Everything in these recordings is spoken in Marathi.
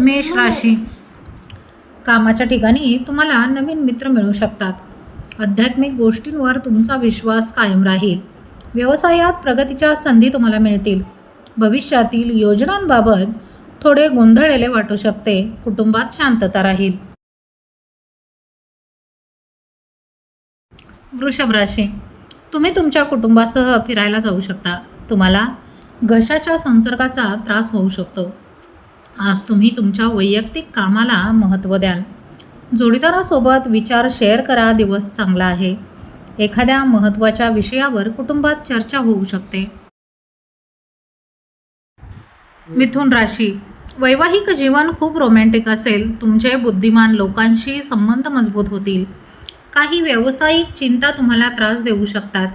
मेष राशी. कामाच्या ठिकाणी तुम्हाला नवीन मित्र मिळू शकतात. आध्यात्मिक गोष्टींवर तुमचा विश्वास कायम राहील. व्यवसायात प्रगतीच्या संधी तुम्हाला मिळतील. भविष्यातील योजनांबाबत थोडे गोंधळलेले वाटू शकते. कुटुंबात शांतता राहील. वृषभ राशी. तुम्ही तुमच्या कुटुंबासह फिरायला जाऊ शकता. तुम्हाला घशाच्या संसर्गाचा त्रास होऊ शकतो. आज तुम्ही तुमच्या वैयक्तिक कामाला महत्त्व द्याल. जोडीदारासोबत विचार शेअर करा दिवस चांगला आहे. एखाद्या महत्त्वाच्या विषयावर कुटुंबात चर्चा होऊ शकते. मिथुन राशी. वैवाहिक जीवन खूप रोमॅन्टिक असेल. तुमचे बुद्धिमान लोकांशी संबंध मजबूत होतील. काही व्यावसायिक चिंता तुम्हाला त्रास देऊ शकतात.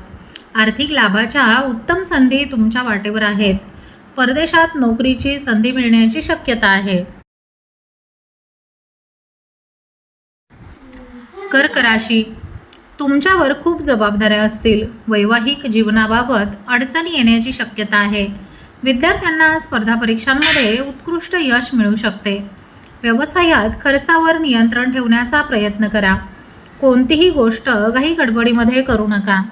आर्थिक लाभाच्या उत्तम संधी तुमच्या वाटेवर आहेत. परदेशात नोकरीची संधी मिळण्याची शक्यता आहे. कर्क राशी. तुमच्यावर खूप जबाबदाऱ्या असतील. वैवाहिक जीवनाबाबत अडचणी येण्याची शक्यता आहे. विद्यार्थ्यांना स्पर्धा परीक्षांमध्ये उत्कृष्ट यश मिळू शकते. व्यवसायात खर्चावर नियंत्रण ठेवण्याचा प्रयत्न करा. कोणतीही गोष्ट काही गडबडीमध्ये करू नका.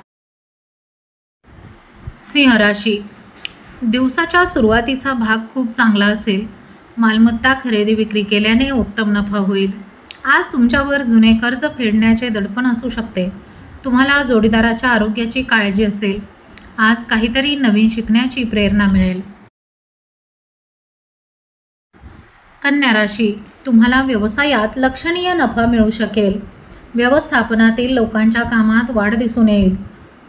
सिंह राशी. दिवसाच्या सुरुवातीचा भाग खूप चांगला असेल. मालमत्ता खरेदी विक्री केल्याने उत्तम नफा होईल. आज तुमच्यावर जुने कर्ज फेडण्याचे दडपण असू शकते. तुम्हाला जोडीदाराच्या आरोग्याची काळजी असेल. आज काहीतरी नवीन शिकण्याची प्रेरणा मिळेल. कन्या राशी तुम्हाला व्यवसायात लक्षणीय नफा मिळू शकेल. व्यवस्थापनातील लोकांच्या कामात वाढ दिसून येईल.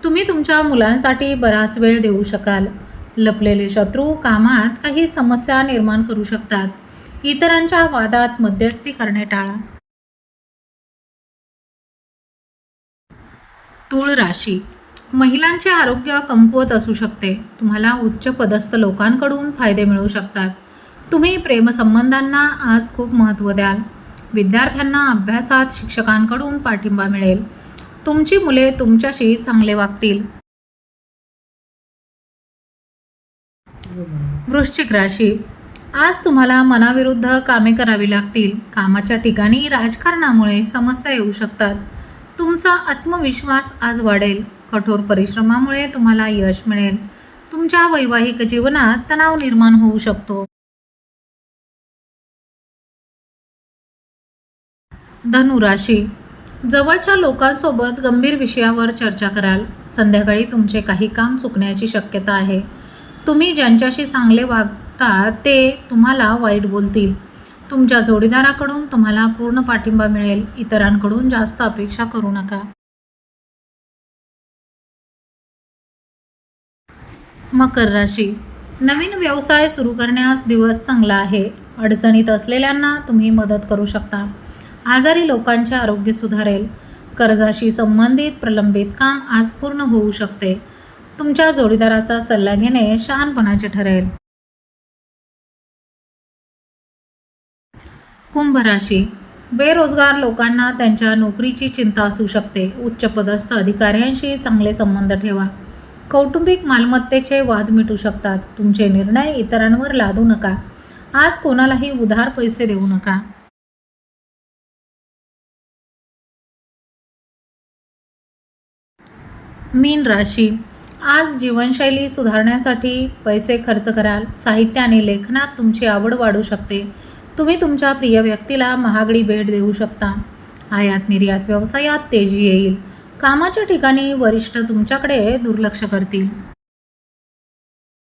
तुम्ही तुमच्या मुलांसाठी बराच वेळ देऊ शकाल. लपलेले शत्रू कामात काही समस्या निर्माण करू शकतात. इतरांच्या वादात मध्यस्थी करणे टाळा. तूळ राशी. महिलांचे आरोग्य कमकुवत असू शकते. तुम्हाला उच्च पदस्थ लोकांकडून फायदे मिळू शकतात. तुम्ही प्रेमसंबंधांना आज खूप महत्त्व द्याल. विद्यार्थ्यांना अभ्यासात शिक्षकांकडून पाठिंबा मिळेल. तुमची मुले तुमच्याशी चांगले वागतील. वृश्चिक राशी. आज तुम्हाला मनाविरुद्ध कामे करावी लागतील. कामाच्या ठिकाणी राजकारणामुळे समस्या येऊ शकतात. तुमचा आत्मविश्वास आज वाढेल. कठोर परिश्रमामुळे तुम्हाला यश मिळेल. तुमच्या वैवाहिक जीवनात तणाव निर्माण होऊ शकतो. धनुराशी जवळच्या लोकांसोबत गंभीर विषयावर चर्चा कराल. संध्याकाळी तुमचे काही काम चुकण्याची शक्यता आहे. तुम्ही ज्यांच्याशी चांगले वागता ते तुम्हाला वाईट बोलतील. तुमच्या जोडीदाराकडून तुम्हाला पूर्ण पाठिंबा मिळेल. इतरांकडून जास्त अपेक्षा करू नका. मकर राशी. नवीन व्यवसाय सुरू करण्यास दिवस चांगला आहे. अडचणीत असलेल्यांना तुम्ही मदत करू शकता. आजारी लोकांचे आरोग्य सुधारेल. कर्जाशी संबंधित प्रलंबित काम आज पूर्ण होऊ शकते. तुमच्या जोडीदाराचा सल्ला घेणे शहाणपणाचे ठरेल. कुंभ राशी. बेरोजगार लोकांना त्यांच्या नोकरीची चिंता असू शकते. उच्च पदस्थ अधिकाऱ्यांशी चांगले संबंध ठेवा. कौटुंबिक मालमत्तेचे वाद मिटू शकतात. तुमचे निर्णय इतरांवर लादू नका. आज कोणालाही उधार पैसे देऊ नका. मीन राशी. आज जीवनशैली सुधारण्यासाठी पैसे खर्च कराल साहित्य आणि लेखनात तुमची आवड वाढू शकते. तुम्ही तुमच्या प्रिय व्यक्तीला महागडी भेट देऊ शकता. आयात निर्यात व्यवसायात तेजी येईल. कामाच्या ठिकाणी वरिष्ठ तुमच्याकडे दुर्लक्ष करतील.